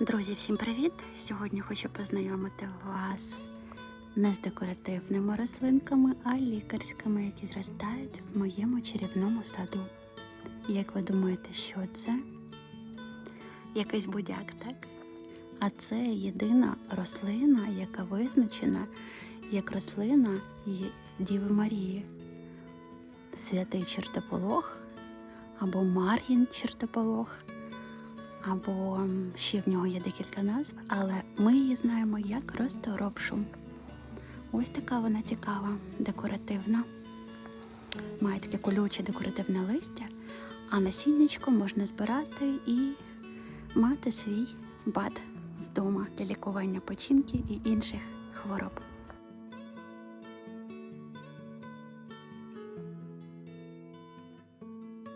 Друзі, всім привіт! Сьогодні хочу познайомити вас не з декоративними рослинками, а лікарськими, які зростають в моєму чарівному саду. Як ви думаєте, що це? Якийсь будяк, так? А це єдина рослина, яка визначена як рослина Діви Марії. Святий чертополох або Мар'їн чертополох або ще в нього є декілька назв, але ми її знаємо як розторопшу. Ось така вона цікава, декоративна. Має таке колюче декоративне листя, а насіннячко можна збирати і мати свій бад вдома для лікування печінки і інших хвороб.